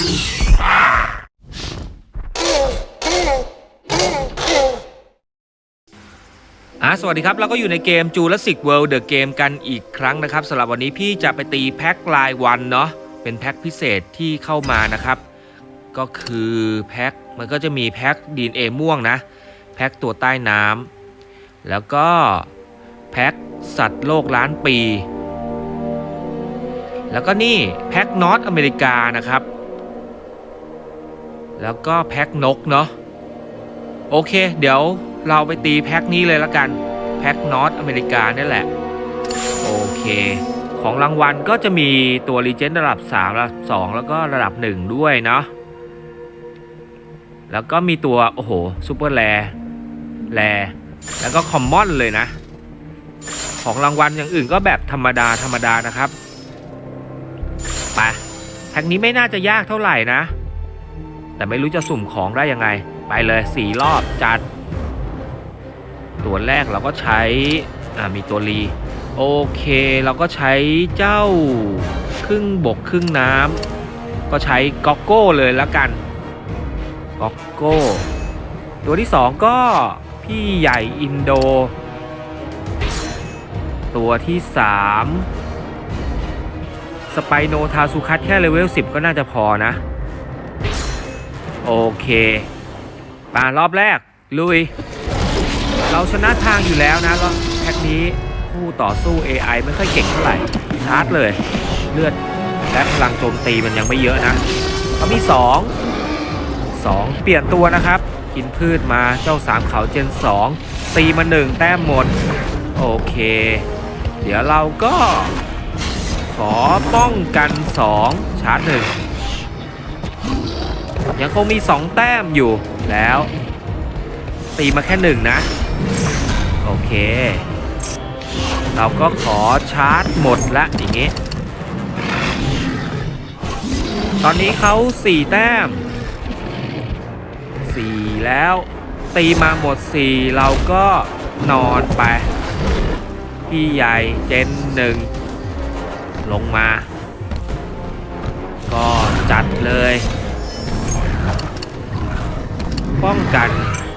อ่าสวัสดีครับเราก็อยู่ในเกม Jurassic World The Game กันอีกครั้งนะครับสำหรับวันนี้พี่จะไปตีแพ็ครายวันเนาะเป็นแพ็คพิเศษที่เข้ามานะครับ ก็คือแพ็คมันก็จะมีแพ็คดีนเอม่วงนะ แพ็คตัวใต้น้ำแล้วก็แพ็คสัตว์โลกล้านปี แล้วก็นี่แพ็คนอตอเมริกานะครับ แล้วก็แพ็คนกเนาะโอเค เดี๋ยวเราไปตีแพ็คนี้เลยละกัน แพ็คนอตอเมริกานี่แหละ โอเค ของรางวัลก็จะมีตัวรีเจนระดับ 3 ระดับ 2 แล้วก็ระดับ 1 ด้วยเนาะแล้วก็มีตัว โอ้โหซูเปอร์แรแรแล้วก็คอมมอนเลยนะ ของรางวัลอย่างอื่นก็แบบธรรมดาธรรมดานะครับไปแพ็คนี้ไม่น่าจะยากเท่าไหร่นะ แต่ไม่รู้จะสุ่มของได้ยังไง ไปเลยสี่รอบจัด ตัวแรกเราก็ใช้อ่ามีตัวรีโอเคเราก็ใช้เจ้าครึ่งบกครึ่งน้ำก็ใช้ก็อกโก้เลยแล้วกันก็อกโก้ตัวที่สองก็พี่ใหญ่อินโด ตัวที่สามสไปโนทาสุคัตแค่เลเวล10 ก็น่าจะพอนะ โอเคมารอบแรก ลุย เราชนะทางอยู่แล้วนะแล้วแพ็คนี้ผู้ต่อสู้ AI ไม่ค่อยเก่งเท่าไหร่ชาร์จเลย เลือดและพลังโจมตีมันยังไม่เยอะนะเขามี 2 2 เปลี่ยนตัวนะครับ กินพืชมาเจ้าสามเขาเจน 2 ตีมา 1 แต้มหมด โอเค เดี๋ยวเราก็ ขอป้องกัน 2 ชาร์จ 1 ยังคงมี 2 แต้มอยู่แล้ว ตีมาแค่หนึ่งนะ โอเค เราก็ขอชาร์จหมดละอย่างงี้ ตอนนี้เขา 4 แต้ม 4 แล้ว ตีมาหมด 4 เราก็นอนไป พี่ใหญ่เจนหนึ่งลงมา ก็จัดเลย ป้องกัน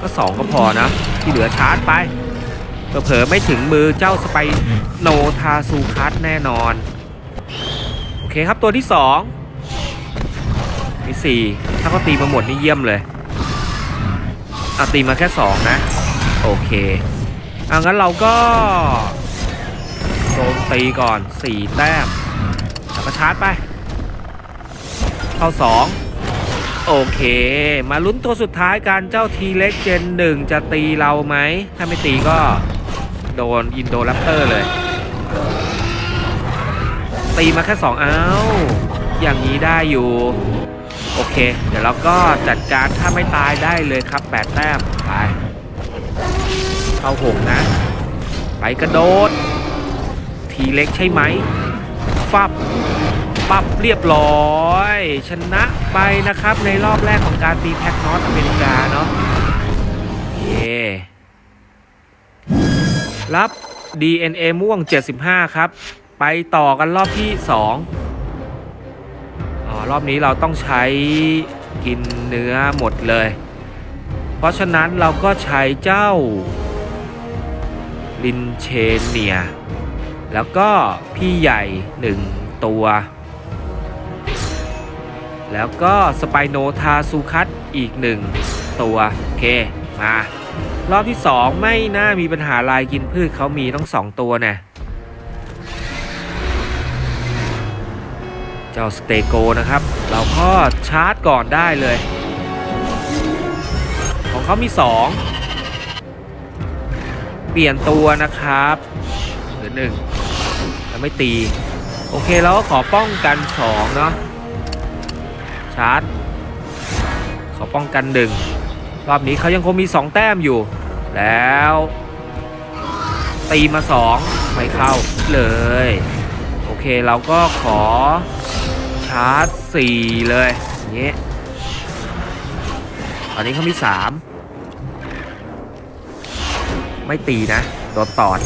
ก็2ก็พอนะ ที่เหลือชาร์จไปเผลอไม่ถึงมือเจ้าสไปโนทาซูคัสแน่นอน โอเคครับตัวที่2มี4ถ้าเขาตีมาหมดนี่เยี่ยมเลยอะตีมาแค่2นะ โอเคอะงั้นเราก็โจมตีก่อน4แต้มแล้วก็ชาร์จไป เข้า2 โอเค มาลุ้นตัวสุดท้ายกันเจ้าทีเล็กเจนหนึ่งจะตีเราไหม ถ้าไม่ตีก็โดนอินโดแรปเตอร์เลย ตีมาแค่สองเอ้าอย่างนี้ได้อยู่ โอเค เดี๋ยวเราก็จัดการถ้าไม่ตายได้เลยครับ8แต้มไปเข้าหงนะ ไปกระโดด ทีเล็กใช่ไหมฟับ ปับเรียบร้อย ชนะไปนะครับในรอบแรกของการตีแพ็กนอตอเมริกาเนาะโอเครับ DNA ม่วง 75 ครับ ไปต่อกันรอบที่ 2อ๋อรอบนี้เราต้องใช้กินเนื้อหมดเลย เพราะฉะนั้นเราก็ใช้เจ้า ลินเชเนีย แล้วก็พี่ใหญ่ 1 ตัว แล้วก็สไปโนทาซูคัตอีกหนึ่งตัวโอเคมารอบที่ 2 ไม่น่ามีปัญหาลายกินพืชเขามีต้องสองตัวนะเจ้าสเตโกนะครับ เราก็ชาร์จก่อนได้เลย ของเขามี 2 เปลี่ยนตัวนะครับเหลือหนึ่งแล้วไม่ตี โอเคเราก็ขอป้องกัน 2 เนาะ ชาร์จเขอป้องกันหนึ่งรอบนี้เขายังคงมี 2 แต้มอยู่ แล้ว ตีมา 2 ไม่เข้าเลย โอเคเราก็ขอชาร์จ 4 เลยอย่างเงี้ยตอนนี้เขามี 3 ไม่ตีนะโดนตอด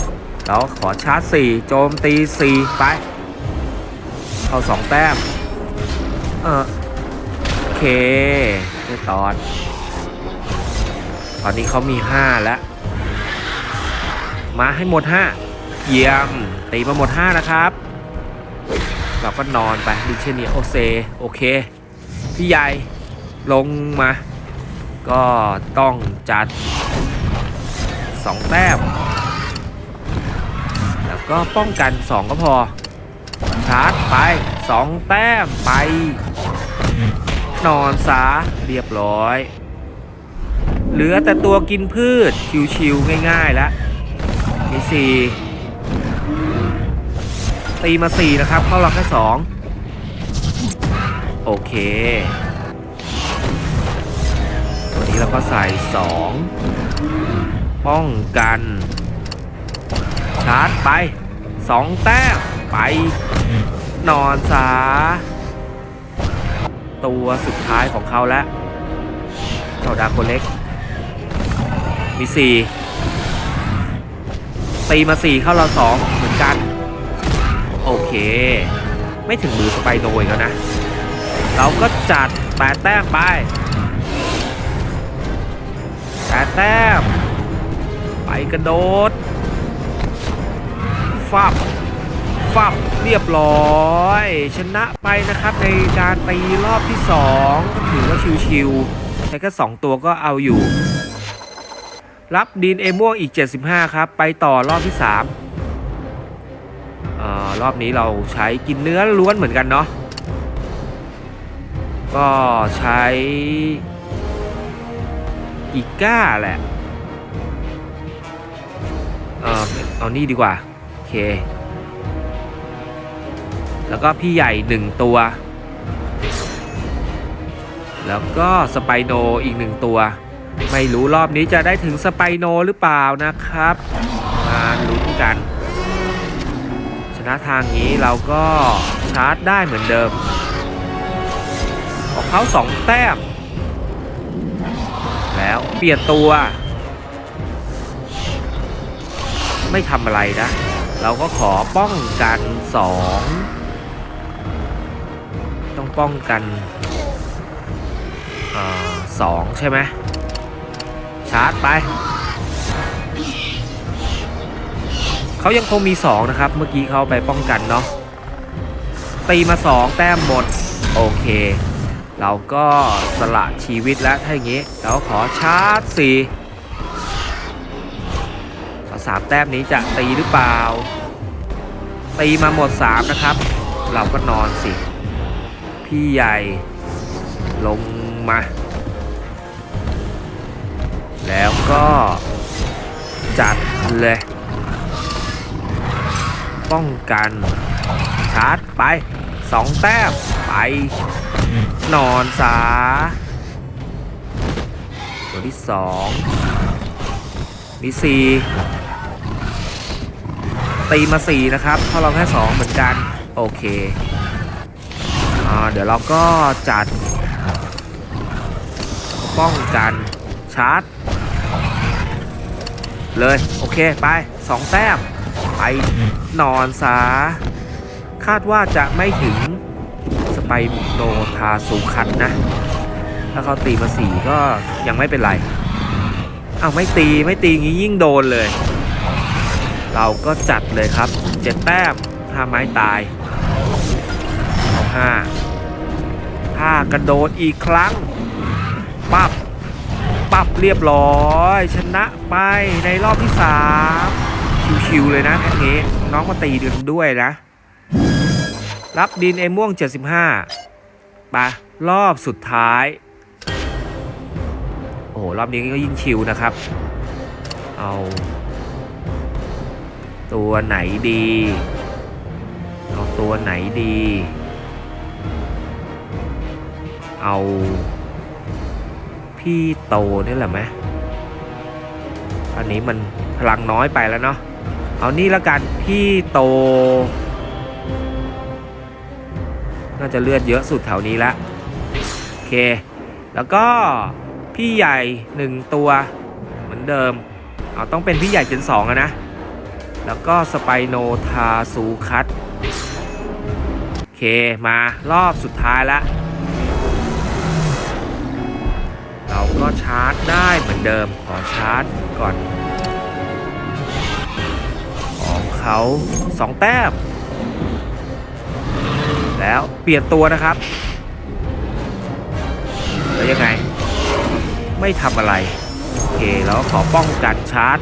เราขอชาร์จ 4 โจมตี 4 ไป เข้า 2 แต้ม เออ เคได้ตอน ตอนนี้เขามีห้าแล้ว มาให้หมดห้าเยี่ยม ตีมาหมดห้านะครับ เราก็นอนไปดิเชนีโอเซ โอเค พี่ใหญ่ลงมา ก็ต้องจัดสองแต้ม แล้วก็ป้องกันสองก็พอ ชาร์จไปสองแต้มไป นอนซะเรียบร้อย เหลือแต่ตัวกินพืช ชิวๆง่ายๆแล้วมีสี่ตีมาสี่นะครับ เข้าเราแค่สองโอเค ตัวนี้เราก็ใส่สองป้องกัน ชาร์จไปสองแต้มไป นอนซา ตัวสุดท้ายของเขาแล้วเจ้าดาโคเล็ก มีสี่ตีมาสี่เข้าเราสองเหมือนกัน โอเค ไม่ถึงมือสไปโนอีกแล้วนะ เราก็จัดแปดแต้มไปแปดแต้ม ไปกระโดด ฟับ ฟับเรียบร้อย ชนะไปนะครับในการตีรอบที่ 2 ก็ถือว่าชิวๆใช้แค่2ตัวก็เอาอยู่ รับดินเอม่วงอีก 75 ครับ ไปต่อรอบที่3เอ่อรอบนี้เราใช้กินเนื้อล้วนเหมือนกันเนาะก็ใช้อีก้าแหละ เออเอานี่ดีกว่า โอเค แล้วก็พี่ใหญ่หนึ่งตัว แล้วก็สไปโนอีกหนึ่งตัว ไม่รู้รอบนี้จะได้ถึงสไปโนหรือเปล่านะครับ มาลุ้นกัน ชนะทางนี้เราก็ชาร์จได้เหมือนเดิมของเขาสองแต้ม แล้วเปลี่ยนตัว ไม่ทำอะไรนะ เราก็ขอป้องกันสอง ป้องกันอสองใช่ไหมชาร์จไป เขายังคงมี 2 นะครับ เมื่อกี้เขาไปป้องกันเนาะตีมา 2 แต้มหมด โอเค เราก็สละชีวิตแล้วถ้าอย่างนี้เราขอชาร์จสี่ขอสามแต้มนี้จะตีหรือเปล่า ตีมาหมด 3 นะครับ เราก็นอนสิ พี่ใหญ่ลงมา แล้วก็จัดเลย ป้องกัน ชาร์จไป2แต้ม ไป นอนซาตัวที่2มี4ตีมา4นะครับ เข้าเราแค่2เหมือนกัน โอเค เดี๋ยวเราก็จัด ป้องกันชาร์จ เลย โอเค ไป2แต้ม ไปนอนซาคาดว่าจะไม่ถึงสไปโนทาสูคันนะ ถ้าเขาตีมาสี่ก็ยังไม่เป็นไรอ้าวไม่ตีไม่ตีงี้ยิ่งโดนเลย เราก็จัดเลยครับเจ็ดแต้มถ้าไม้ตาย ห้าถ้ากระโดดอีกครั้ง ปับปับเรียบร้อย ชนะไปในรอบที่สามชิวๆเลยนะแพ็กนี้น้องมาตีเดือนด้วยนะ รับดินเอม่วง 75ไปรอบสุดท้าย โอ้โห รอบนี้ก็ยิ่งชิวนะครับ เอา ตัวไหนดี เอาตัวไหนดี เอาพี่โตนี่แหละไหมอันนี้มันพลังน้อยไปแล้วเนาะ เอานี่แล้วกันพี่โต น่าจะเลือดเยอะสุดแถวนี้ละโอเค แล้วก็พี่ใหญ่หนึ่งตัวเหมือนเดิม เอาต้องเป็นพี่ใหญ่เจนสองนะ แล้วก็สไปโนทาซูคัตโอเคมารอบสุดท้ายละ ก็ชาร์จได้เหมือนเดิมขอชาร์จก่อน ของเขาสองแต้ม แล้วเปลี่ยนตัวนะครับ แล้วยังไง ไม่ทำอะไร โอเค แล้วขอป้องกันชาร์จ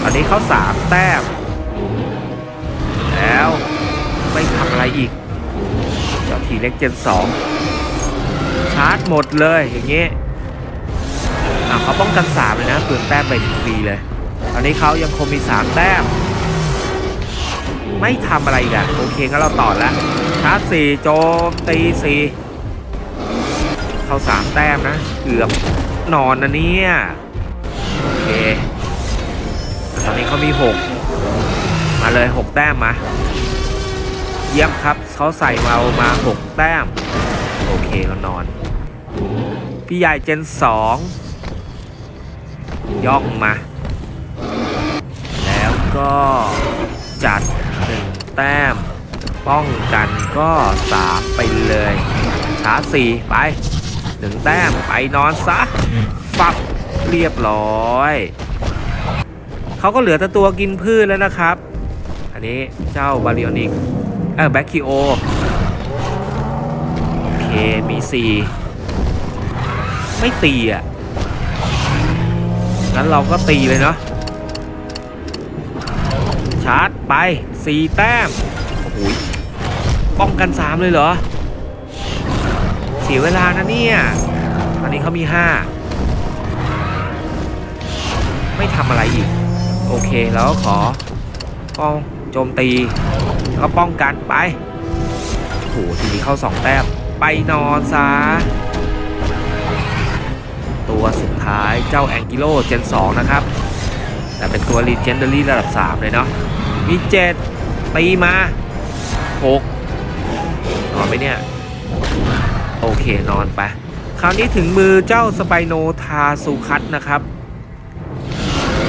ตอนนี้เขาสามแต้ม แล้วไม่ทำอะไรอีก เจ้าทีเล็กเจนสอง ชาร์จหมดเลยอย่างเงี้อะเขาป้องกันสามเลยนะเปลืองแต้มไปฟรีเลย ตอนนี้เขายังคงมีสามแต้ม ไม่ทำอะไรกอะโอเคงั้นเราต่อแล้ว ชาร์จสี่โจมตีสี่เข้าสามแต้มนะ เกือบนอนนะเนี่ย โอเค ตอนนี้เขามีหกมาเลยหกแต้มมา เยี่ยมครับเขาใส่เรามาหกแต้ม โอเคเรานอน พี่ใหญ่เจนสองย่องมา แล้วก็จัดหนึ่งแต้ม ป้องกันก็สาไปเลยชาสี่ไปหนึ่งแต้มไปนอนซะฟับเรียบร้อยเขาก็เหลือแต่ตัวกินพืชแล้วนะครับ อันนี้เจ้าบาริออนิกเออแบคคิโอโอเคมีสี่ ไม่ตีอะ งั้นเราก็ตีเลยเนาะ ชาร์จไปสี่แต้ม โอ้โห ป้องกันสามเลยเหรอ เสียเวลานะเนี่ย ตอนนี้เขามีห้า ไม่ทำอะไรอีก โอเคแล้วก็ขอป้องโจมตี แล้วก็ป้องกันไปโอ้โหทีนี้เข้าสองแต้ม ไปนอนซะ ตัวสุดท้ายเจ้าแองกิโลเจน 2 นะครับ แต่เป็นตัว Legendary ระดับ 3 เลยเนาะมีเจ็ดตีมาหกนอนไหมเนี่ย โอเคนอนไป คราวนี้ถึงมือเจ้าสไปโนทาซูคัตนะครับ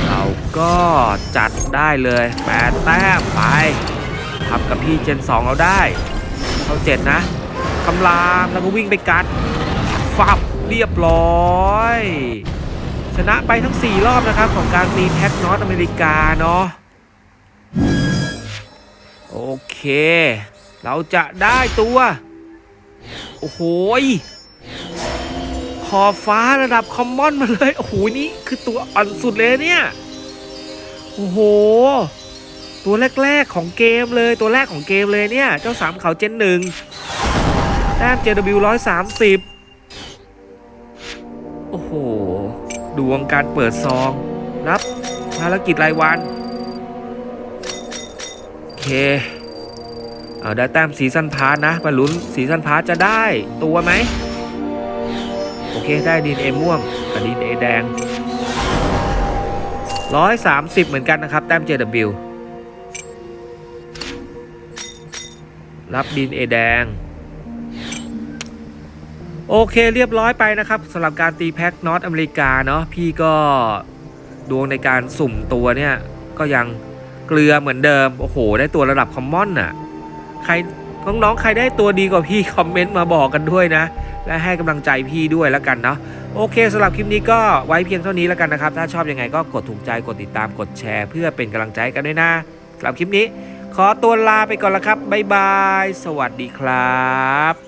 เราก็จัดได้เลยแปดแต้มไปทำกับพี่เจน 2 เราได้ เข้าเจ็ดนะคำรามแล้วก็วิ่งไปกัดฟับ เรียบร้อย ชนะไปทั้ง 4 รอบนะครับของการตีแพ็กนอตอเมริกาเนาะโอเค เราจะได้ตัว โอ้โหขอฟ้าระดับคอมมอนมาเลย โอ้โห นี่คือตัวอ่อนสุดเลยเนี่ย โอ้โห ตัวแรก ๆ ของเกมเลย ตัวแรกของเกมเลยเนี่ย เจ้าสามเขาเจนหนึ่งแต้ม JW 130 อ้โห ดวงการเปิดซอง รับภารกิจรายวัน โอเค เอาได้แต้มซีซันพาร์ทนะมาลุ้นซีซันพาร์ทจะได้ตัวไหม โอเค ได้ดีเอม่วงกับดีเอแดง 130 เหมือนกันนะครับ แต้ม JW รับดินเอแดง โอเคเรียบร้อยไปนะครับสำหรับการตีแพ็กนอตอเมริกาเนาะพี่ก็ดวงในการสุ่มตัวเนี่ย ก็ยังเกลือเหมือนเดิม โอ้โห ได้ตัวระดับคอมมอนน่ะใครน้องๆใครได้ตัวดีกว่าพี่คอมเมนต์มาบอกกันด้วยนะ และให้กำลังใจพี่ด้วยแล้วกันเนาะโอเคสำหรับคลิปนี้ก็ไว้เพียงเท่านี้แล้วกันนะครับ ถ้าชอบยังไงก็กดถูกใจกดติดตามกดแชร์ เพื่อเป็นกำลังใจกันด้วยนะสำหรับคลิปนี้ ขอตัวลาไปก่อนละครับบ๊ายบาย สวัสดีครับ